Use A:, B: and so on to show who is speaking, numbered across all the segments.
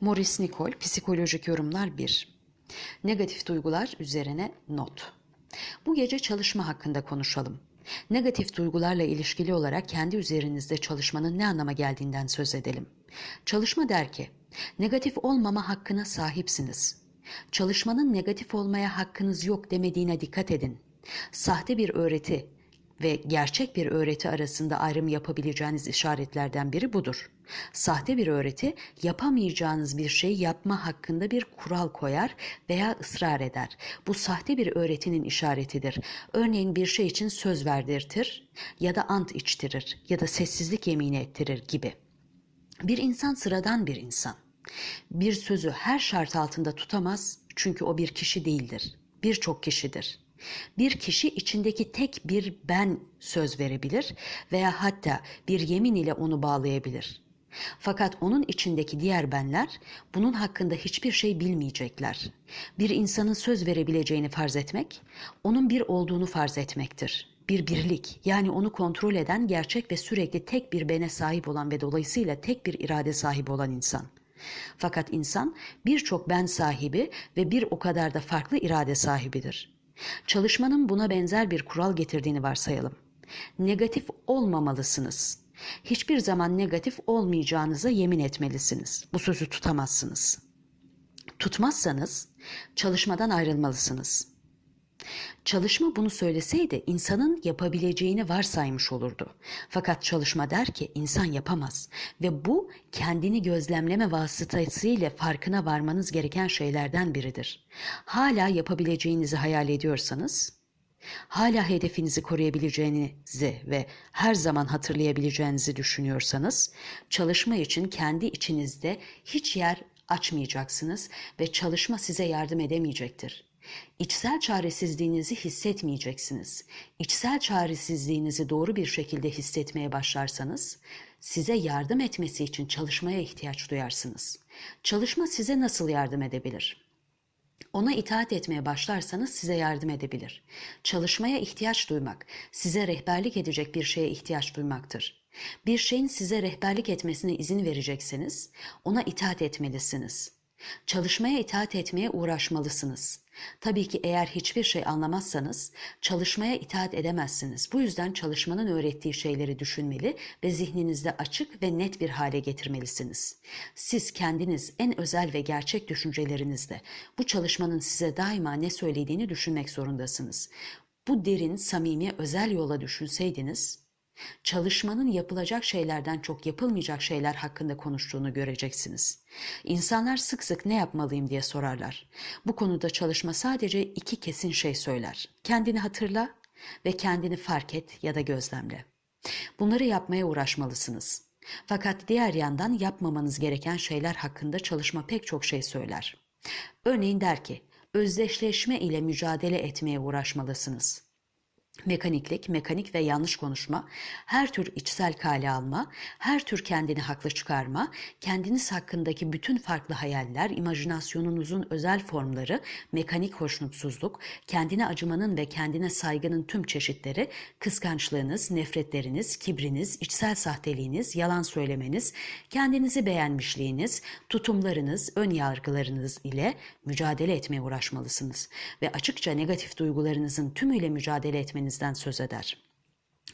A: Maurice Nicole, Psikolojik Yorumlar 1. Negatif duygular üzerine not. Bu gece çalışma hakkında konuşalım. Negatif duygularla ilişkili olarak kendi üzerinizde çalışmanın ne anlama geldiğinden söz edelim. Çalışma der ki, negatif olmama hakkına sahipsiniz. Çalışmanın negatif olmaya hakkınız yok demediğine dikkat edin. Sahte bir öğreti ve gerçek bir öğreti arasında ayrım yapabileceğiniz işaretlerden biri budur. Sahte bir öğreti yapamayacağınız bir şey yapma hakkında bir kural koyar veya ısrar eder. Bu sahte bir öğretinin işaretidir. Örneğin bir şey için söz verdirtir ya da ant içtirir ya da sessizlik yemini ettirir gibi. Bir insan sıradan bir insan. Bir sözü her şart altında tutamaz çünkü o bir kişi değildir. Birçok kişidir. Bir kişi içindeki tek bir ben söz verebilir veya hatta bir yemin ile onu bağlayabilir. Fakat onun içindeki diğer benler bunun hakkında hiçbir şey bilmeyecekler. Bir insanın söz verebileceğini farz etmek, onun bir olduğunu farz etmektir. Bir birlik yani onu kontrol eden gerçek ve sürekli tek bir bene sahip olan ve dolayısıyla tek bir irade sahibi olan insan. Fakat insan birçok ben sahibi ve bir o kadar da farklı irade sahibidir. Çalışmanın buna benzer bir kural getirdiğini varsayalım. Negatif olmamalısınız. Hiçbir zaman negatif olmayacağınıza yemin etmelisiniz. Bu sözü tutamazsınız. Tutmazsanız çalışmadan ayrılmalısınız. Çalışma bunu söyleseydi insanın yapabileceğini varsaymış olurdu. Fakat çalışma der ki insan yapamaz ve bu kendini gözlemleme vasıtasıyla farkına varmanız gereken şeylerden biridir. Hala yapabileceğinizi hayal ediyorsanız, hala hedefinizi koruyabileceğinizi ve her zaman hatırlayabileceğinizi düşünüyorsanız, çalışma için kendi içinizde hiç yer açmayacaksınız ve çalışma size yardım edemeyecektir. İçsel çaresizliğinizi hissetmeyeceksiniz. İçsel çaresizliğinizi doğru bir şekilde hissetmeye başlarsanız, size yardım etmesi için çalışmaya ihtiyaç duyarsınız. Çalışma size nasıl yardım edebilir? Ona itaat etmeye başlarsanız size yardım edebilir. Çalışmaya ihtiyaç duymak, size rehberlik edecek bir şeye ihtiyaç duymaktır. Bir şeyin size rehberlik etmesine izin verecekseniz, ona itaat etmelisiniz. Çalışmaya itaat etmeye uğraşmalısınız. Tabii ki eğer hiçbir şey anlamazsanız çalışmaya itaat edemezsiniz. Bu yüzden çalışmanın öğrettiği şeyleri düşünmeli ve zihninizde açık ve net bir hale getirmelisiniz. Siz kendiniz en özel ve gerçek düşüncelerinizde bu çalışmanın size daima ne söylediğini düşünmek zorundasınız. Bu derin, samimi, özel yola düşünseydiniz Çalışmanın yapılacak şeylerden çok yapılmayacak şeyler hakkında konuştuğunu göreceksiniz. İnsanlar sık sık ne yapmalıyım diye sorarlar. Bu konuda çalışma sadece iki kesin şey söyler. Kendini hatırla ve kendini fark et ya da gözlemle. Bunları yapmaya uğraşmalısınız. Fakat diğer yandan yapmamanız gereken şeyler hakkında çalışma pek çok şey söyler. Örneğin der ki, özdeşleşme ile mücadele etmeye uğraşmalısınız.'' Mekaniklik, mekanik ve yanlış konuşma, her tür içsel kale alma, her tür kendini haklı çıkarma, kendiniz hakkındaki bütün farklı hayaller, imajinasyonunuzun özel formları, mekanik hoşnutsuzluk, kendine acımanın ve kendine saygının tüm çeşitleri, kıskançlığınız, nefretleriniz, kibriniz, içsel sahteliğiniz, yalan söylemeniz, kendinizi beğenmişliğiniz, tutumlarınız, ön yargılarınız ile mücadele etmeye uğraşmalısınız ve açıkça negatif duygularınızın tümüyle mücadele etmeniz kendinizden söz eder.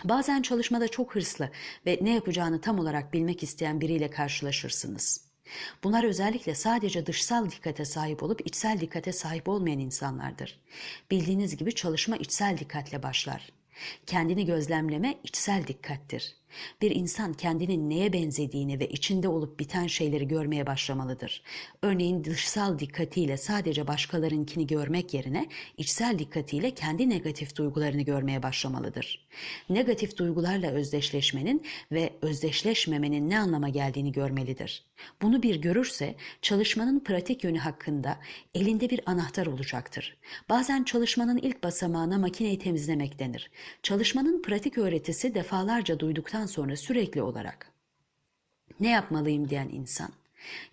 A: Bazen çalışmada çok hırslı ve ne yapacağını tam olarak bilmek isteyen biriyle karşılaşırsınız. Bunlar özellikle sadece dışsal dikkate sahip olup içsel dikkate sahip olmayan insanlardır. Bildiğiniz gibi çalışma içsel dikkatle başlar. Kendini gözlemleme içsel dikkattir. Bir insan kendinin neye benzediğini ve içinde olup biten şeyleri görmeye başlamalıdır. Örneğin dışsal dikkatiyle sadece başkalarınkini görmek yerine içsel dikkatiyle kendi negatif duygularını görmeye başlamalıdır. Negatif duygularla özdeşleşmenin ve özdeşleşmemenin ne anlama geldiğini görmelidir. Bunu bir görürse çalışmanın pratik yönü hakkında elinde bir anahtar olacaktır. Bazen çalışmanın ilk basamağına makineyi temizlemek denir. Çalışmanın pratik öğretisi defalarca duyduktan sonra sürekli olarak ne yapmalıyım diyen insan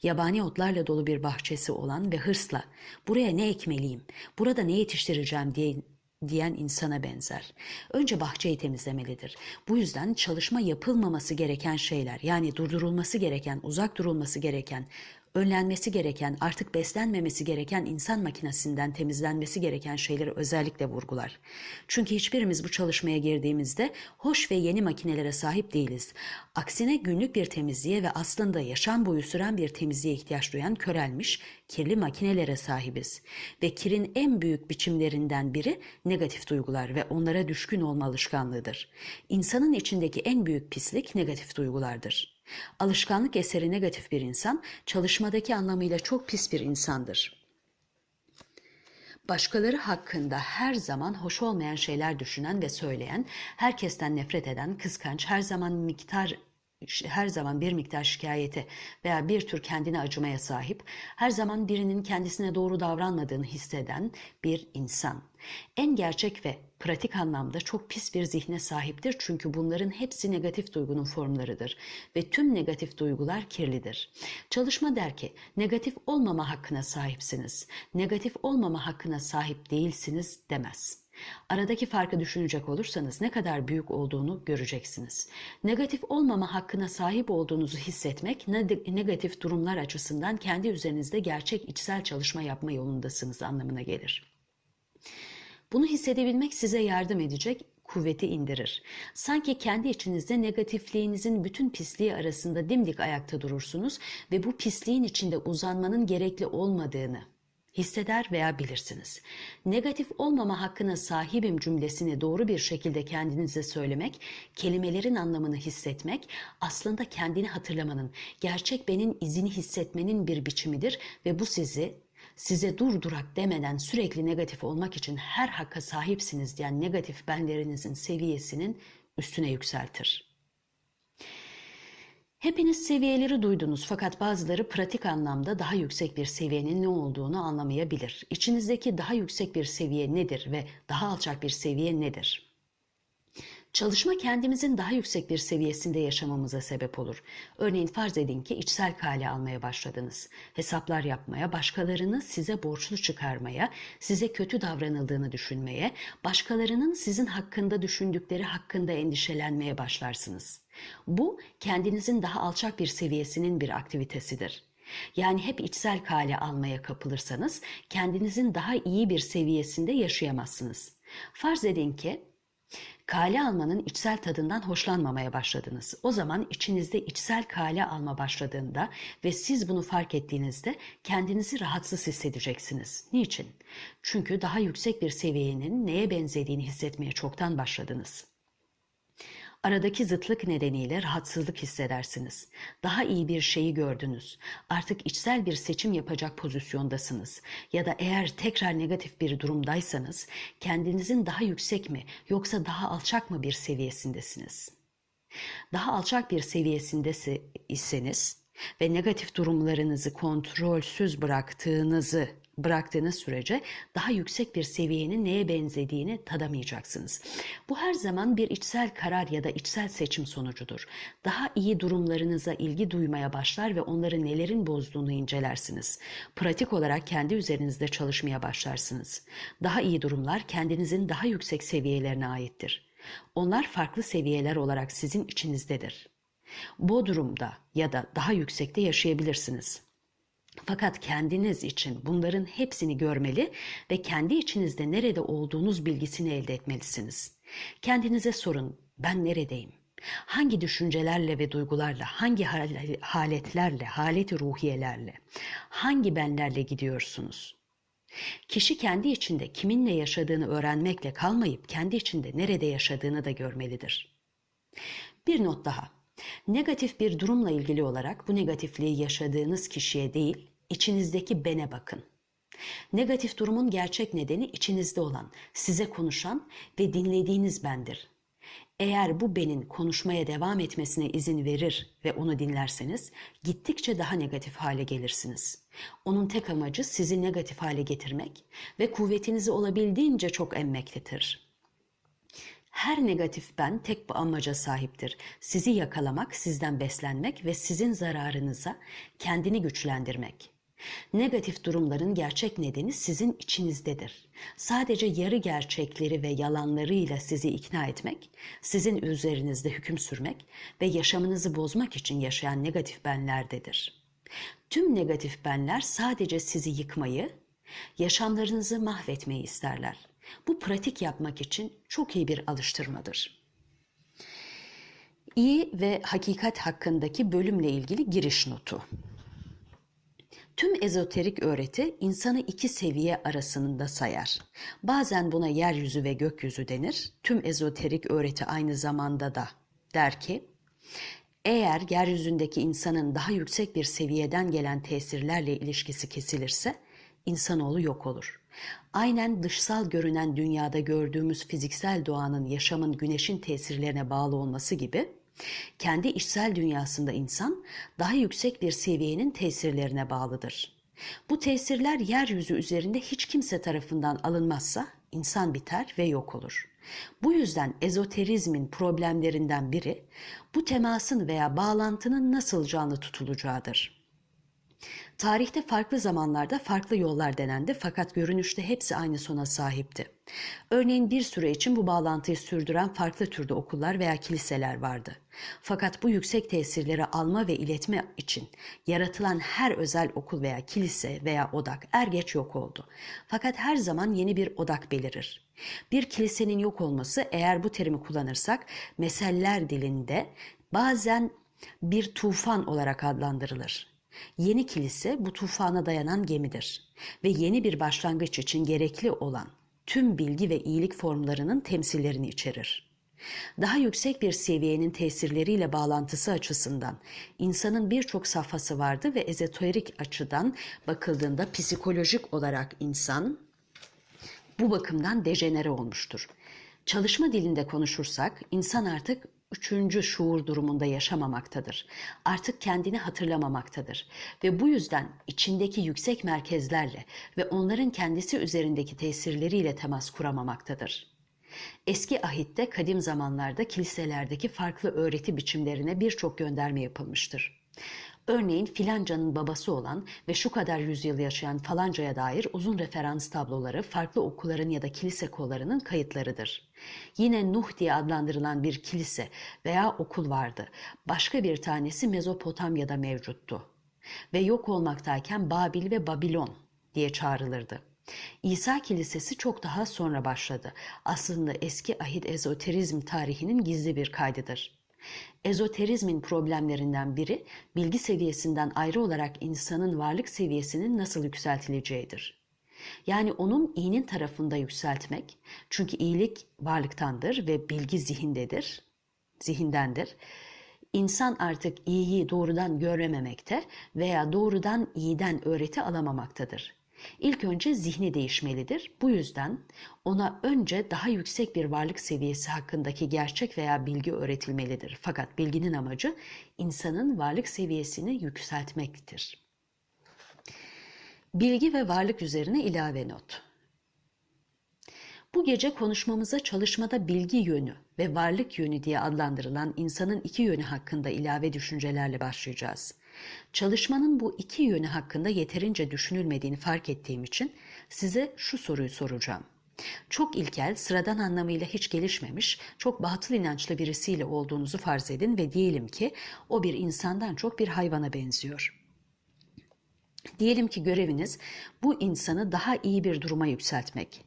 A: yabani otlarla dolu bir bahçesi olan ve hırsla buraya ne ekmeliyim, burada ne yetiştireceğim diye diyen insana benzer. Önce bahçeyi temizlemelidir. Bu yüzden çalışma yapılmaması gereken şeyler yani durdurulması gereken, uzak durulması gereken önlenmesi gereken, artık beslenmemesi gereken insan makinesinden temizlenmesi gereken şeyleri özellikle vurgular. Çünkü hiçbirimiz bu çalışmaya girdiğimizde hoş ve yeni makinelere sahip değiliz. Aksine günlük bir temizliğe ve aslında yaşam boyu süren bir temizliğe ihtiyaç duyan körelmiş, kirli makinelere sahibiz. Ve kirin en büyük biçimlerinden biri negatif duygular ve onlara düşkün olma alışkanlığıdır. İnsanın içindeki en büyük pislik negatif duygulardır. Alışkanlık eseri negatif bir insan, çalışmadaki anlamıyla çok pis bir insandır. Başkaları hakkında her zaman hoş olmayan şeyler düşünen ve söyleyen, herkesten nefret eden, kıskanç, her zaman miktar her zaman bir miktar şikayete veya bir tür kendine acımaya sahip, her zaman birinin kendisine doğru davranmadığını hisseden bir insan. En gerçek ve pratik anlamda çok pis bir zihne sahiptir çünkü bunların hepsi negatif duygunun formlarıdır ve tüm negatif duygular kirlidir. Çalışma der ki negatif olmama hakkına sahipsiniz, negatif olmama hakkına sahip değilsiniz demez. Aradaki farkı düşünecek olursanız ne kadar büyük olduğunu göreceksiniz. Negatif olmama hakkına sahip olduğunuzu hissetmek, negatif durumlar açısından kendi üzerinizde gerçek içsel çalışma yapma yolundasınız anlamına gelir. Bunu hissedebilmek size yardım edecek kuvveti indirir. Sanki kendi içinizde negatifliğinizin bütün pisliği arasında dimdik ayakta durursunuz ve bu pisliğin içinde uzanmanın gerekli olmadığını, hisseder veya bilirsiniz. Negatif olmama hakkına sahibim cümlesini doğru bir şekilde kendinize söylemek, kelimelerin anlamını hissetmek, aslında kendini hatırlamanın, gerçek benin izini hissetmenin bir biçimidir ve bu sizi size dur durak demeden sürekli negatif olmak için her hakka sahipsiniz diyen negatif benlerinizin seviyesinin üstüne yükseltir. Hepiniz seviyeleri duydunuz fakat bazıları pratik anlamda daha yüksek bir seviyenin ne olduğunu anlamayabilir. İçinizdeki daha yüksek bir seviye nedir ve daha alçak bir seviye nedir? Çalışma kendimizin daha yüksek bir seviyesinde yaşamamıza sebep olur. Örneğin farz edin ki içsel kale almaya başladınız. Hesaplar yapmaya, başkalarını size borçlu çıkarmaya, size kötü davranıldığını düşünmeye, başkalarının sizin hakkında düşündükleri hakkında endişelenmeye başlarsınız. Bu kendinizin daha alçak bir seviyesinin bir aktivitesidir. Yani hep içsel kale almaya kapılırsanız kendinizin daha iyi bir seviyesinde yaşayamazsınız. Farz edin ki kale almanın içsel tadından hoşlanmamaya başladınız. O zaman içinizde içsel kale alma başladığında ve siz bunu fark ettiğinizde kendinizi rahatsız hissedeceksiniz. Niçin? Çünkü daha yüksek bir seviyenin neye benzediğini hissetmeye çoktan başladınız. Aradaki zıtlık nedeniyle rahatsızlık hissedersiniz. Daha iyi bir şeyi gördünüz. Artık içsel bir seçim yapacak pozisyondasınız. Ya da eğer tekrar negatif bir durumdaysanız kendinizin daha yüksek mi yoksa daha alçak mı bir seviyesindesiniz? Daha alçak bir seviyesinde iseniz ve negatif durumlarınızı kontrolsüz bıraktığınızı bıraktığınız sürece daha yüksek bir seviyenin neye benzediğini tadamayacaksınız. Bu her zaman bir içsel karar ya da içsel seçim sonucudur. Daha iyi durumlarınıza ilgi duymaya başlar ve onları nelerin bozduğunu incelersiniz. Pratik olarak kendi üzerinizde çalışmaya başlarsınız. Daha iyi durumlar kendinizin daha yüksek seviyelerine aittir. Onlar farklı seviyeler olarak sizin içinizdedir. Bu durumda ya da daha yüksekte yaşayabilirsiniz. Fakat kendiniz için bunların hepsini görmeli ve kendi içinizde nerede olduğunuz bilgisini elde etmelisiniz. Kendinize sorun, ben neredeyim? Hangi düşüncelerle ve duygularla, hangi haletlerle, haleti ruhiyelerle, hangi benlerle gidiyorsunuz? Kişi kendi içinde kiminle yaşadığını öğrenmekle kalmayıp kendi içinde nerede yaşadığını da görmelidir. Bir not daha. Negatif bir durumla ilgili olarak bu negatifliği yaşadığınız kişiye değil, içinizdeki bene bakın. Negatif durumun gerçek nedeni içinizde olan, size konuşan ve dinlediğiniz bendir. Eğer bu benin konuşmaya devam etmesine izin verir ve onu dinlerseniz gittikçe daha negatif hale gelirsiniz. Onun tek amacı sizi negatif hale getirmek ve kuvvetinizi olabildiğince çok emmektedir. Her negatif ben tek bu amaca sahiptir. Sizi yakalamak, sizden beslenmek ve sizin zararınıza kendini güçlendirmek. Negatif durumların gerçek nedeni sizin içinizdedir. Sadece yarı gerçekleri ve yalanlarıyla sizi ikna etmek, sizin üzerinizde hüküm sürmek ve yaşamınızı bozmak için yaşayan negatif benlerdedir. Tüm negatif benler sadece sizi yıkmayı, yaşamlarınızı mahvetmeyi isterler. Bu pratik yapmak için çok iyi bir alıştırmadır. İyi ve hakikat hakkındaki bölümle ilgili giriş notu. Tüm ezoterik öğreti insanı iki seviye arasında sayar. Bazen buna yeryüzü ve gökyüzü denir. Tüm ezoterik öğreti aynı zamanda da der ki, eğer yeryüzündeki insanın daha yüksek bir seviyeden gelen tesirlerle ilişkisi kesilirse, insanoğlu yok olur. Aynen dışsal görünen dünyada gördüğümüz fiziksel doğanın yaşamın güneşin tesirlerine bağlı olması gibi, kendi içsel dünyasında insan daha yüksek bir seviyenin tesirlerine bağlıdır. Bu tesirler yeryüzü üzerinde hiç kimse tarafından alınmazsa insan biter ve yok olur. Bu yüzden ezoterizmin problemlerinden biri bu temasın veya bağlantının nasıl canlı tutulacağıdır. Tarihte farklı zamanlarda farklı yollar denendi fakat görünüşte hepsi aynı sona sahipti. Örneğin bir süre için bu bağlantıyı sürdüren farklı türde okullar veya kiliseler vardı. Fakat bu yüksek tesirleri alma ve iletme için yaratılan her özel okul veya kilise veya odak er geç yok oldu. Fakat her zaman yeni bir odak belirir. Bir kilisenin yok olması eğer bu terimi kullanırsak meseller dilinde bazen bir tufan olarak adlandırılır. Yeni kilise bu tufana dayanan gemidir ve yeni bir başlangıç için gerekli olan tüm bilgi ve iyilik formlarının temsillerini içerir. Daha yüksek bir seviyenin tesirleriyle bağlantısı açısından insanın birçok safhası vardı ve ezoterik açıdan bakıldığında psikolojik olarak insan bu bakımdan dejenere olmuştur. Çalışma dilinde konuşursak insan artık üçüncü şuur durumunda yaşamamaktadır. Artık kendini hatırlamamaktadır ve bu yüzden içindeki yüksek merkezlerle ve onların kendisi üzerindeki tesirleriyle temas kuramamaktadır. Eski ahitte kadim zamanlarda kiliselerdeki farklı öğreti biçimlerine birçok gönderme yapılmıştır. Örneğin filancanın babası olan ve şu kadar yüzyıl yaşayan falancaya dair uzun referans tabloları farklı okulların ya da kilise kollarının kayıtlarıdır. Yine Nuh diye adlandırılan bir kilise veya okul vardı. Başka bir tanesi Mezopotamya'da mevcuttu. Ve yok olmaktayken Babil ve Babilon diye çağrılırdı. İsa Kilisesi çok daha sonra başladı. Aslında eski ahit ezoterizm tarihinin gizli bir kaydıdır. Ezoterizmin problemlerinden biri bilgi seviyesinden ayrı olarak insanın varlık seviyesinin nasıl yükseltileceğidir. Yani onun iyinin tarafında yükseltmek. Çünkü iyilik varlıktandır ve bilgi zihindedir, zihindendir. İnsan artık iyiyi doğrudan görememekte veya doğrudan iyiden öğreti alamamaktadır. İlk önce zihni değişmelidir. Bu yüzden ona önce daha yüksek bir varlık seviyesi hakkındaki gerçek veya bilgi öğretilmelidir. Fakat bilginin amacı insanın varlık seviyesini yükseltmektir. Bilgi ve varlık üzerine ilave not. Bu gece konuşmamıza çalışmada bilgi yönü ve varlık yönü diye adlandırılan insanın iki yönü hakkında ilave düşüncelerle başlayacağız. Çalışmanın bu iki yönü hakkında yeterince düşünülmediğini fark ettiğim için size şu soruyu soracağım. Çok ilkel, sıradan anlamıyla hiç gelişmemiş, çok batıl inançlı birisiyle olduğunuzu farz edin ve diyelim ki o bir insandan çok bir hayvana benziyor. Diyelim ki göreviniz bu insanı daha iyi bir duruma yükseltmek.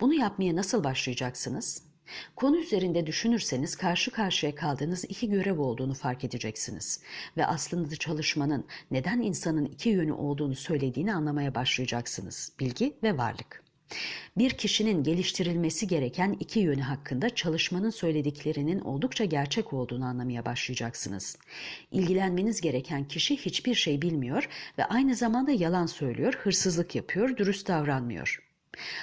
A: Bunu yapmaya nasıl başlayacaksınız? Konu üzerinde düşünürseniz karşı karşıya kaldığınız iki görev olduğunu fark edeceksiniz ve aslında çalışmanın neden insanın iki yönü olduğunu söylediğini anlamaya başlayacaksınız. Bilgi ve varlık. Bir kişinin geliştirilmesi gereken iki yönü hakkında çalışmanın söylediklerinin oldukça gerçek olduğunu anlamaya başlayacaksınız. İlgilenmeniz gereken kişi hiçbir şey bilmiyor ve aynı zamanda yalan söylüyor, hırsızlık yapıyor, dürüst davranmıyor.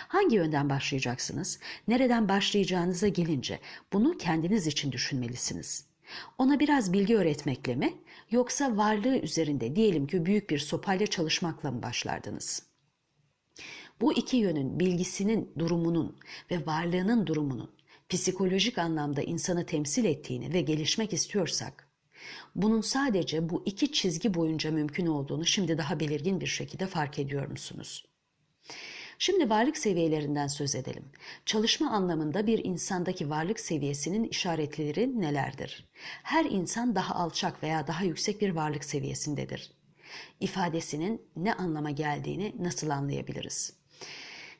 A: Hangi yönden başlayacaksınız? Nereden başlayacağınıza gelince bunu kendiniz için düşünmelisiniz. Ona biraz bilgi öğretmekle mi yoksa varlığı üzerinde diyelim ki büyük bir sopayla çalışmakla mı başlardınız? Bu iki yönün bilgisinin durumunun ve varlığının durumunun psikolojik anlamda insanı temsil ettiğini ve gelişmek istiyorsak, bunun sadece bu iki çizgi boyunca mümkün olduğunu şimdi daha belirgin bir şekilde fark ediyor musunuz? Şimdi varlık seviyelerinden söz edelim. Çalışma anlamında bir insandaki varlık seviyesinin işaretleri nelerdir? Her insan daha alçak veya daha yüksek bir varlık seviyesindedir. ifadesinin ne anlama geldiğini nasıl anlayabiliriz?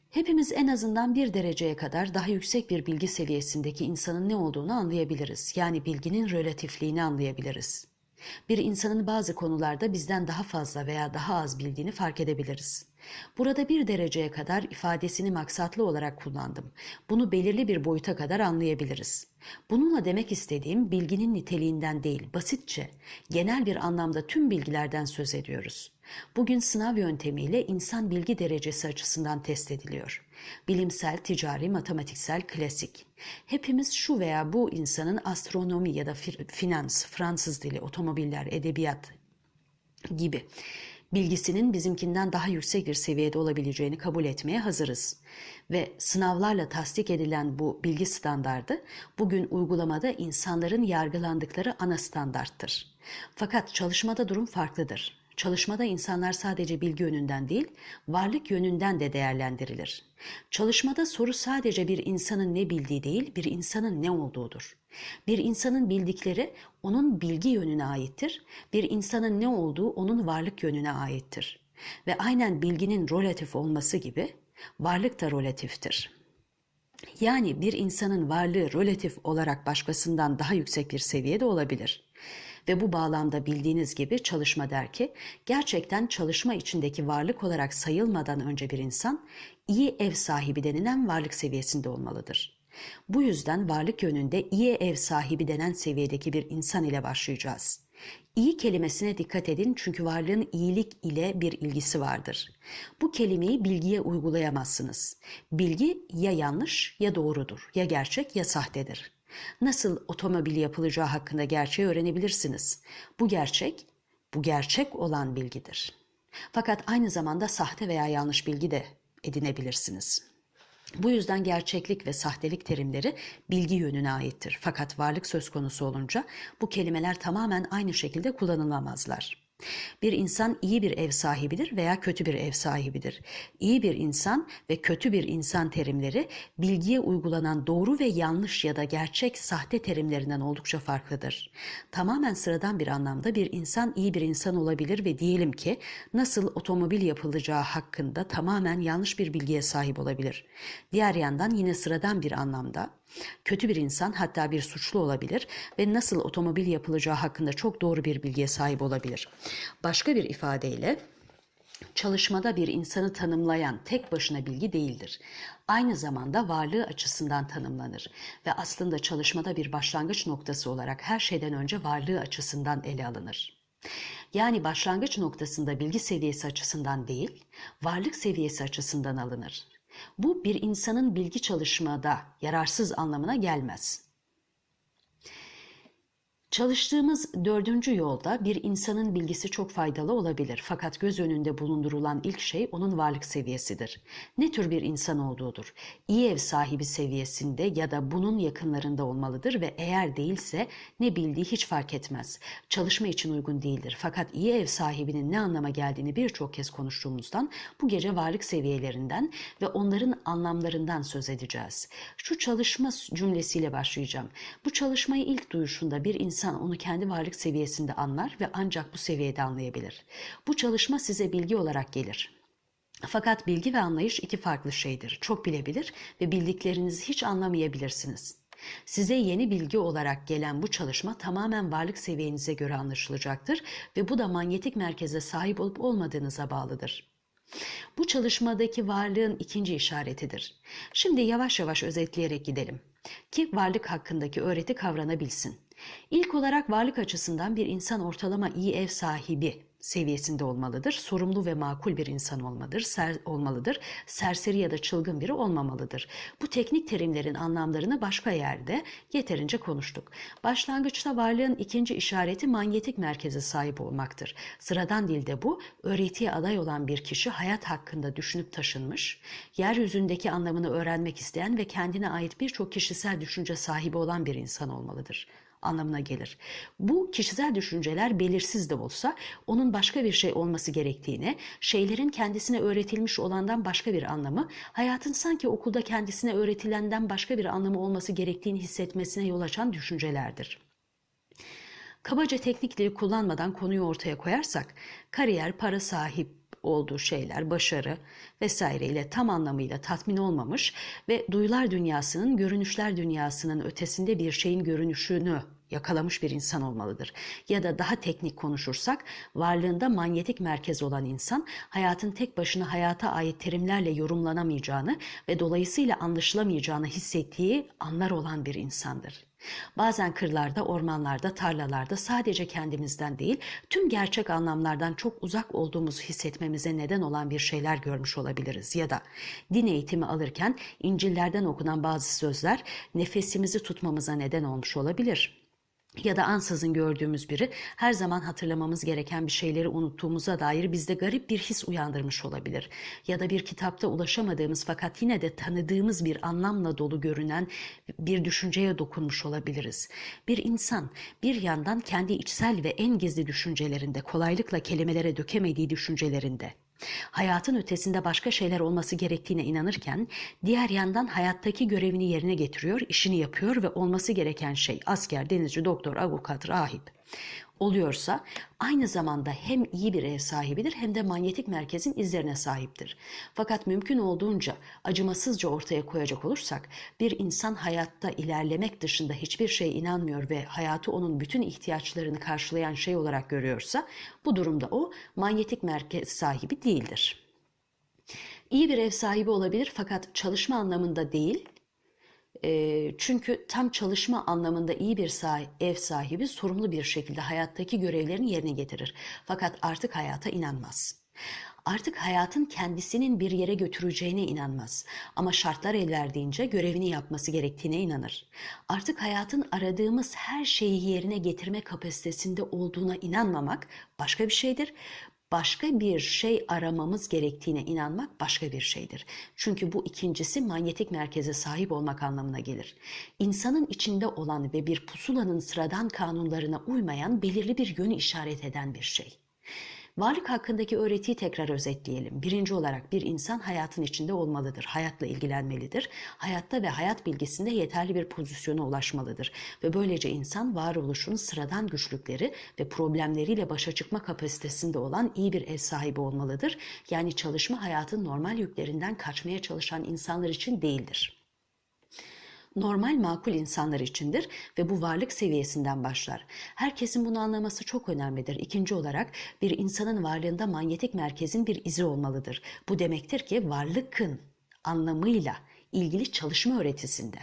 A: Hepimiz en azından bir dereceye kadar daha yüksek bir bilgi seviyesindeki insanın ne olduğunu anlayabiliriz. Yani bilginin relatifliğini anlayabiliriz. Bir insanın bazı konularda bizden daha fazla veya daha az bildiğini fark edebiliriz. Burada bir dereceye kadar ifadesini maksatlı olarak kullandım. Bunu belirli bir boyuta kadar anlayabiliriz. Bununla demek istediğim bilginin niteliğinden değil, basitçe, genel bir anlamda tüm bilgilerden söz ediyoruz. Bugün sınav yöntemiyle insan bilgi derecesi açısından test ediliyor. Bilimsel, ticari, matematiksel, klasik. Hepimiz şu veya bu insanın astronomi ya da finans, Fransız dili, otomobiller, edebiyat gibi bilgisinin bizimkinden daha yüksek bir seviyede olabileceğini kabul etmeye hazırız. Ve sınavlarla tasdik edilen bu bilgi standardı bugün uygulamada insanların yargılandıkları ana standarttır. Fakat çalışmada durum farklıdır. Çalışmada insanlar sadece bilgi yönünden değil, varlık yönünden de değerlendirilir. Çalışmada soru sadece bir insanın ne bildiği değil, bir insanın ne olduğudur. Bir insanın bildikleri onun bilgi yönüne aittir, bir insanın ne olduğu onun varlık yönüne aittir. Ve aynen bilginin relatif olması gibi varlık da relatiftir. Yani bir insanın varlığı relatif olarak başkasından daha yüksek bir seviyede olabilir. Ve bu bağlamda bildiğiniz gibi çalışma der ki gerçekten çalışma içindeki varlık olarak sayılmadan önce bir insan iyi ev sahibi denilen varlık seviyesinde olmalıdır. Bu yüzden varlık yönünde iyi ev sahibi denen seviyedeki bir insan ile başlayacağız. İyi kelimesine dikkat edin çünkü varlığın iyilik ile bir ilgisi vardır. Bu kelimeyi bilgiye uygulayamazsınız. Bilgi ya yanlış ya doğrudur, ya gerçek ya sahtedir. Nasıl otomobil yapılacağı hakkında gerçeği öğrenebilirsiniz. Bu gerçek, bu gerçek olan bilgidir. Fakat aynı zamanda sahte veya yanlış bilgi de edinebilirsiniz. Bu yüzden gerçeklik ve sahtelik terimleri bilgi yönüne aittir. Fakat varlık söz konusu olunca bu kelimeler tamamen aynı şekilde kullanılamazlar. Bir insan iyi bir ev sahibidir veya kötü bir ev sahibidir. İyi bir insan ve kötü bir insan terimleri bilgiye uygulanan doğru ve yanlış ya da gerçek sahte terimlerinden oldukça farklıdır. Tamamen sıradan bir anlamda bir insan iyi bir insan olabilir ve diyelim ki nasıl otomobil yapılacağı hakkında tamamen yanlış bir bilgiye sahip olabilir. Diğer yandan yine sıradan bir anlamda Kötü bir insan hatta bir suçlu olabilir ve nasıl otomobil yapılacağı hakkında çok doğru bir bilgiye sahip olabilir. Başka bir ifadeyle çalışmada bir insanı tanımlayan tek başına bilgi değildir. Aynı zamanda varlığı açısından tanımlanır ve aslında çalışmada bir başlangıç noktası olarak her şeyden önce varlığı açısından ele alınır. Yani başlangıç noktasında bilgi seviyesi açısından değil, varlık seviyesi açısından alınır. Bu bir insanın bilgi çalışmada yararsız anlamına gelmez. Çalıştığımız dördüncü yolda bir insanın bilgisi çok faydalı olabilir fakat göz önünde bulundurulan ilk şey onun varlık seviyesidir. Ne tür bir insan olduğudur. İyi ev sahibi seviyesinde ya da bunun yakınlarında olmalıdır ve eğer değilse ne bildiği hiç fark etmez. Çalışma için uygun değildir fakat iyi ev sahibinin ne anlama geldiğini birçok kez konuştuğumuzdan bu gece varlık seviyelerinden ve onların anlamlarından söz edeceğiz. Şu çalışma cümlesiyle başlayacağım. Bu çalışmayı ilk duyuşunda bir insan İnsan onu kendi varlık seviyesinde anlar ve ancak bu seviyede anlayabilir. Bu çalışma size bilgi olarak gelir. Fakat bilgi ve anlayış iki farklı şeydir. Çok bilebilir ve bildiklerinizi hiç anlamayabilirsiniz. Size yeni bilgi olarak gelen bu çalışma tamamen varlık seviyenize göre anlaşılacaktır ve bu da manyetik merkeze sahip olup olmadığınıza bağlıdır. Bu çalışmadaki varlığın ikinci işaretidir. Şimdi yavaş yavaş özetleyerek gidelim ki varlık hakkındaki öğreti kavranabilsin. İlk olarak varlık açısından bir insan ortalama iyi ev sahibi seviyesinde olmalıdır. Sorumlu ve makul bir insan olmalıdır. Ser, olmalıdır. Serseri ya da çılgın biri olmamalıdır. Bu teknik terimlerin anlamlarını başka yerde yeterince konuştuk. Başlangıçta varlığın ikinci işareti manyetik merkeze sahip olmaktır. Sıradan dilde bu, öğretiye aday olan bir kişi hayat hakkında düşünüp taşınmış, yeryüzündeki anlamını öğrenmek isteyen ve kendine ait birçok kişisel düşünce sahibi olan bir insan olmalıdır anlamına gelir. Bu kişisel düşünceler belirsiz de olsa onun başka bir şey olması gerektiğini, şeylerin kendisine öğretilmiş olandan başka bir anlamı, hayatın sanki okulda kendisine öğretilenden başka bir anlamı olması gerektiğini hissetmesine yol açan düşüncelerdir. Kabaca teknik dili kullanmadan konuyu ortaya koyarsak, kariyer, para sahip olduğu şeyler, başarı vesaireyle tam anlamıyla tatmin olmamış ve duyular dünyasının görünüşler dünyasının ötesinde bir şeyin görünüşünü yakalamış bir insan olmalıdır. Ya da daha teknik konuşursak varlığında manyetik merkez olan insan hayatın tek başına hayata ait terimlerle yorumlanamayacağını ve dolayısıyla anlaşılamayacağını hissettiği anlar olan bir insandır. Bazen kırlarda, ormanlarda, tarlalarda sadece kendimizden değil, tüm gerçek anlamlardan çok uzak olduğumuzu hissetmemize neden olan bir şeyler görmüş olabiliriz. Ya da din eğitimi alırken İncil'lerden okunan bazı sözler nefesimizi tutmamıza neden olmuş olabilir ya da ansızın gördüğümüz biri her zaman hatırlamamız gereken bir şeyleri unuttuğumuza dair bizde garip bir his uyandırmış olabilir. Ya da bir kitapta ulaşamadığımız fakat yine de tanıdığımız bir anlamla dolu görünen bir düşünceye dokunmuş olabiliriz. Bir insan bir yandan kendi içsel ve en gizli düşüncelerinde kolaylıkla kelimelere dökemediği düşüncelerinde hayatın ötesinde başka şeyler olması gerektiğine inanırken diğer yandan hayattaki görevini yerine getiriyor, işini yapıyor ve olması gereken şey asker, denizci, doktor, avukat, rahip oluyorsa aynı zamanda hem iyi bir ev sahibidir hem de manyetik merkezin izlerine sahiptir. Fakat mümkün olduğunca acımasızca ortaya koyacak olursak bir insan hayatta ilerlemek dışında hiçbir şeye inanmıyor ve hayatı onun bütün ihtiyaçlarını karşılayan şey olarak görüyorsa bu durumda o manyetik merkez sahibi değildir. İyi bir ev sahibi olabilir fakat çalışma anlamında değil, e, çünkü tam çalışma anlamında iyi bir sah- ev sahibi sorumlu bir şekilde hayattaki görevlerini yerine getirir. Fakat artık hayata inanmaz. Artık hayatın kendisinin bir yere götüreceğine inanmaz. Ama şartlar el verdiğince görevini yapması gerektiğine inanır. Artık hayatın aradığımız her şeyi yerine getirme kapasitesinde olduğuna inanmamak başka bir şeydir başka bir şey aramamız gerektiğine inanmak başka bir şeydir. Çünkü bu ikincisi manyetik merkeze sahip olmak anlamına gelir. İnsanın içinde olan ve bir pusulanın sıradan kanunlarına uymayan belirli bir yönü işaret eden bir şey. Varlık hakkındaki öğretiyi tekrar özetleyelim. Birinci olarak bir insan hayatın içinde olmalıdır. Hayatla ilgilenmelidir. Hayatta ve hayat bilgisinde yeterli bir pozisyona ulaşmalıdır. Ve böylece insan varoluşun sıradan güçlükleri ve problemleriyle başa çıkma kapasitesinde olan iyi bir ev sahibi olmalıdır. Yani çalışma hayatın normal yüklerinden kaçmaya çalışan insanlar için değildir normal makul insanlar içindir ve bu varlık seviyesinden başlar. Herkesin bunu anlaması çok önemlidir. İkinci olarak bir insanın varlığında manyetik merkezin bir izi olmalıdır. Bu demektir ki varlıkın anlamıyla ilgili çalışma öğretisinde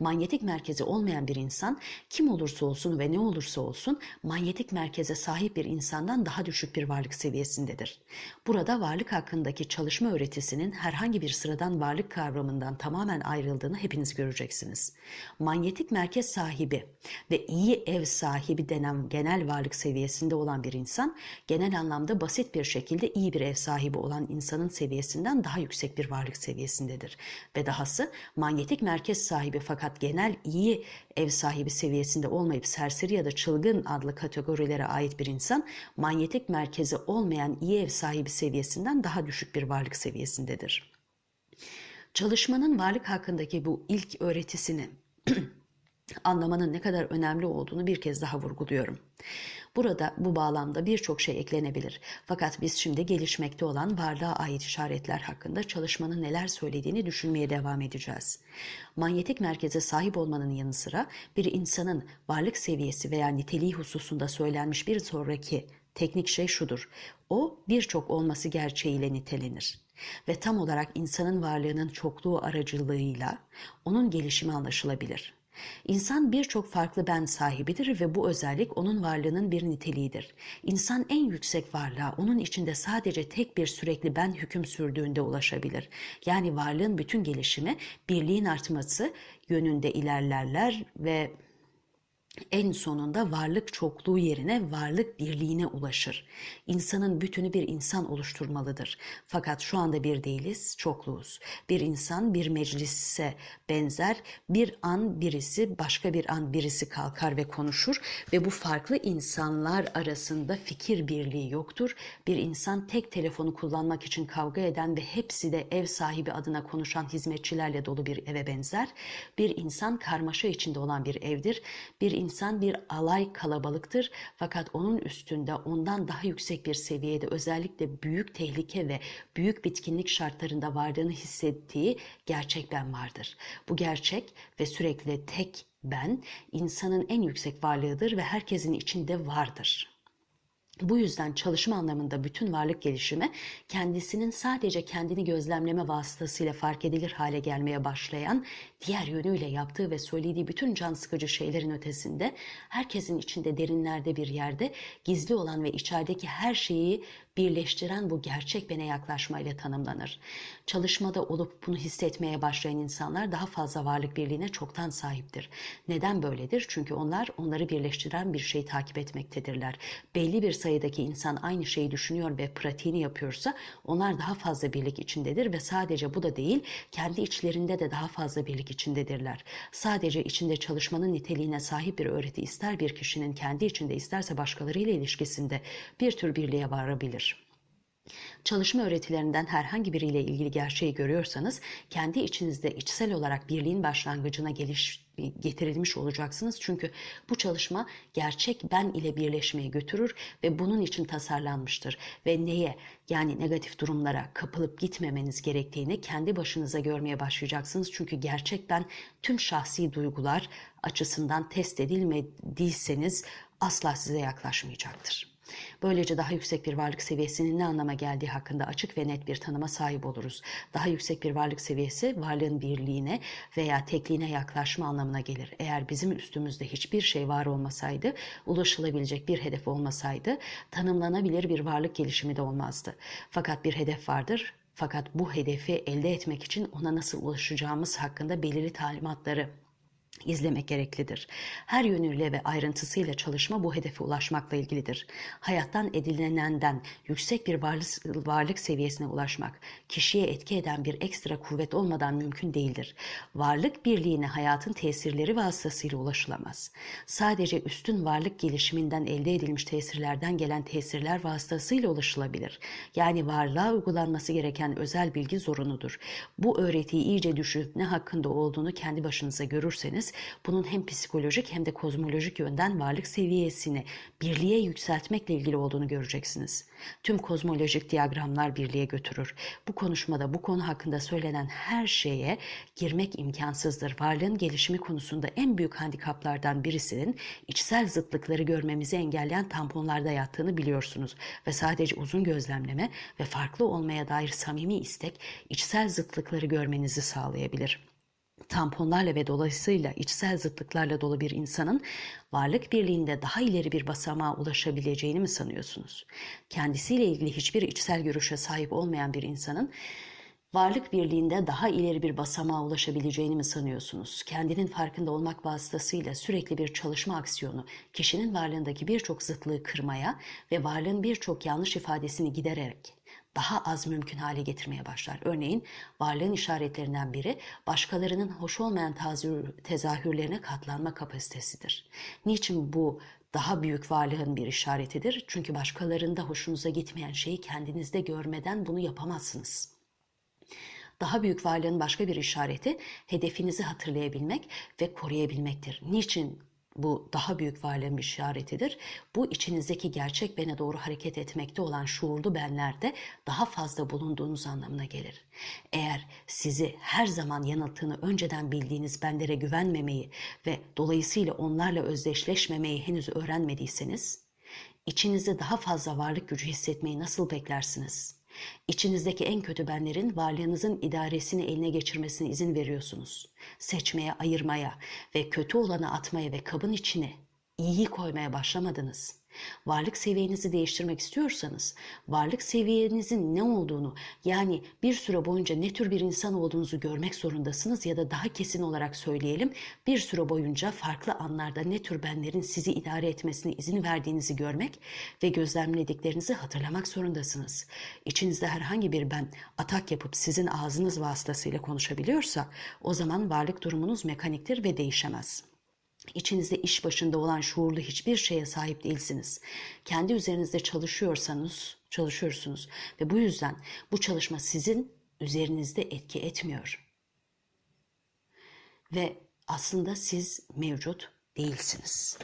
A: Manyetik merkezi olmayan bir insan kim olursa olsun ve ne olursa olsun manyetik merkeze sahip bir insandan daha düşük bir varlık seviyesindedir. Burada varlık hakkındaki çalışma öğretisinin herhangi bir sıradan varlık kavramından tamamen ayrıldığını hepiniz göreceksiniz. Manyetik merkez sahibi ve iyi ev sahibi denen genel varlık seviyesinde olan bir insan genel anlamda basit bir şekilde iyi bir ev sahibi olan insanın seviyesinden daha yüksek bir varlık seviyesindedir. Ve dahası manyetik merkez sahibi sahibi fakat genel iyi ev sahibi seviyesinde olmayıp serseri ya da çılgın adlı kategorilere ait bir insan manyetik merkezi olmayan iyi ev sahibi seviyesinden daha düşük bir varlık seviyesindedir. Çalışmanın varlık hakkındaki bu ilk öğretisini anlamanın ne kadar önemli olduğunu bir kez daha vurguluyorum. Burada bu bağlamda birçok şey eklenebilir. Fakat biz şimdi gelişmekte olan varlığa ait işaretler hakkında çalışmanın neler söylediğini düşünmeye devam edeceğiz. Manyetik merkeze sahip olmanın yanı sıra bir insanın varlık seviyesi veya niteliği hususunda söylenmiş bir sonraki teknik şey şudur. O birçok olması gerçeğiyle nitelenir ve tam olarak insanın varlığının çokluğu aracılığıyla onun gelişimi anlaşılabilir. İnsan birçok farklı ben sahibidir ve bu özellik onun varlığının bir niteliğidir. İnsan en yüksek varlığa onun içinde sadece tek bir sürekli ben hüküm sürdüğünde ulaşabilir. Yani varlığın bütün gelişimi birliğin artması yönünde ilerlerler ve en sonunda varlık çokluğu yerine varlık birliğine ulaşır. İnsanın bütünü bir insan oluşturmalıdır. Fakat şu anda bir değiliz, çokluğuz. Bir insan bir meclise benzer. Bir an birisi, başka bir an birisi kalkar ve konuşur ve bu farklı insanlar arasında fikir birliği yoktur. Bir insan tek telefonu kullanmak için kavga eden ve hepsi de ev sahibi adına konuşan hizmetçilerle dolu bir eve benzer. Bir insan karmaşa içinde olan bir evdir. Bir insan bir alay kalabalıktır fakat onun üstünde ondan daha yüksek bir seviyede özellikle büyük tehlike ve büyük bitkinlik şartlarında vardığını hissettiği gerçek ben vardır. Bu gerçek ve sürekli tek ben insanın en yüksek varlığıdır ve herkesin içinde vardır. Bu yüzden çalışma anlamında bütün varlık gelişimi kendisinin sadece kendini gözlemleme vasıtasıyla fark edilir hale gelmeye başlayan diğer yönüyle yaptığı ve söylediği bütün can sıkıcı şeylerin ötesinde herkesin içinde derinlerde bir yerde gizli olan ve içerideki her şeyi birleştiren bu gerçek bene yaklaşmayla tanımlanır. Çalışmada olup bunu hissetmeye başlayan insanlar daha fazla varlık birliğine çoktan sahiptir. Neden böyledir? Çünkü onlar onları birleştiren bir şey takip etmektedirler. Belli bir sayıdaki insan aynı şeyi düşünüyor ve pratiğini yapıyorsa onlar daha fazla birlik içindedir ve sadece bu da değil, kendi içlerinde de daha fazla birlik içindedirler. Sadece içinde çalışmanın niteliğine sahip bir öğreti ister bir kişinin kendi içinde isterse başkalarıyla ilişkisinde bir tür birliğe varabilir. Çalışma öğretilerinden herhangi biriyle ilgili gerçeği görüyorsanız kendi içinizde içsel olarak birliğin başlangıcına geliş, getirilmiş olacaksınız. Çünkü bu çalışma gerçek ben ile birleşmeye götürür ve bunun için tasarlanmıştır. Ve neye yani negatif durumlara kapılıp gitmemeniz gerektiğini kendi başınıza görmeye başlayacaksınız. Çünkü gerçek ben tüm şahsi duygular açısından test edilmediyseniz asla size yaklaşmayacaktır. Böylece daha yüksek bir varlık seviyesinin ne anlama geldiği hakkında açık ve net bir tanıma sahip oluruz. Daha yüksek bir varlık seviyesi varlığın birliğine veya tekliğine yaklaşma anlamına gelir. Eğer bizim üstümüzde hiçbir şey var olmasaydı, ulaşılabilecek bir hedef olmasaydı, tanımlanabilir bir varlık gelişimi de olmazdı. Fakat bir hedef vardır. Fakat bu hedefi elde etmek için ona nasıl ulaşacağımız hakkında belirli talimatları izlemek gereklidir. Her yönüyle ve ayrıntısıyla çalışma bu hedefe ulaşmakla ilgilidir. Hayattan edilinenden yüksek bir varlık, varlık seviyesine ulaşmak, kişiye etki eden bir ekstra kuvvet olmadan mümkün değildir. Varlık birliğine hayatın tesirleri vasıtasıyla ulaşılamaz. Sadece üstün varlık gelişiminden elde edilmiş tesirlerden gelen tesirler vasıtasıyla ulaşılabilir. Yani varlığa uygulanması gereken özel bilgi zorunudur. Bu öğretiyi iyice düşünüp ne hakkında olduğunu kendi başınıza görürseniz bunun hem psikolojik hem de kozmolojik yönden varlık seviyesini birliğe yükseltmekle ilgili olduğunu göreceksiniz. Tüm kozmolojik diyagramlar birliğe götürür. Bu konuşmada bu konu hakkında söylenen her şeye girmek imkansızdır. Varlığın gelişimi konusunda en büyük handikaplardan birisinin içsel zıtlıkları görmemizi engelleyen tamponlarda yattığını biliyorsunuz ve sadece uzun gözlemleme ve farklı olmaya dair samimi istek içsel zıtlıkları görmenizi sağlayabilir tamponlarla ve dolayısıyla içsel zıtlıklarla dolu bir insanın varlık birliğinde daha ileri bir basamağa ulaşabileceğini mi sanıyorsunuz? Kendisiyle ilgili hiçbir içsel görüşe sahip olmayan bir insanın varlık birliğinde daha ileri bir basamağa ulaşabileceğini mi sanıyorsunuz? Kendinin farkında olmak vasıtasıyla sürekli bir çalışma aksiyonu kişinin varlığındaki birçok zıtlığı kırmaya ve varlığın birçok yanlış ifadesini gidererek daha az mümkün hale getirmeye başlar. Örneğin varlığın işaretlerinden biri başkalarının hoş olmayan tezahürlerine katlanma kapasitesidir. Niçin bu daha büyük varlığın bir işaretidir? Çünkü başkalarında hoşunuza gitmeyen şeyi kendinizde görmeden bunu yapamazsınız. Daha büyük varlığın başka bir işareti hedefinizi hatırlayabilmek ve koruyabilmektir. Niçin bu daha büyük varlığın bir işaretidir. Bu içinizdeki gerçek bene doğru hareket etmekte olan şuurlu benlerde daha fazla bulunduğunuz anlamına gelir. Eğer sizi her zaman yanılttığını önceden bildiğiniz benlere güvenmemeyi ve dolayısıyla onlarla özdeşleşmemeyi henüz öğrenmediyseniz, içinizde daha fazla varlık gücü hissetmeyi nasıl beklersiniz?'' İçinizdeki en kötü benlerin varlığınızın idaresini eline geçirmesine izin veriyorsunuz. Seçmeye, ayırmaya ve kötü olanı atmaya ve kabın içine iyiyi koymaya başlamadınız. Varlık seviyenizi değiştirmek istiyorsanız, varlık seviyenizin ne olduğunu, yani bir süre boyunca ne tür bir insan olduğunuzu görmek zorundasınız ya da daha kesin olarak söyleyelim, bir süre boyunca farklı anlarda ne tür benlerin sizi idare etmesine izin verdiğinizi görmek ve gözlemlediklerinizi hatırlamak zorundasınız. İçinizde herhangi bir ben atak yapıp sizin ağzınız vasıtasıyla konuşabiliyorsa, o zaman varlık durumunuz mekaniktir ve değişemez.'' İçinizde iş başında olan şuurlu hiçbir şeye sahip değilsiniz. Kendi üzerinizde çalışıyorsanız, çalışıyorsunuz ve bu yüzden bu çalışma sizin üzerinizde etki etmiyor. Ve aslında siz mevcut değilsiniz.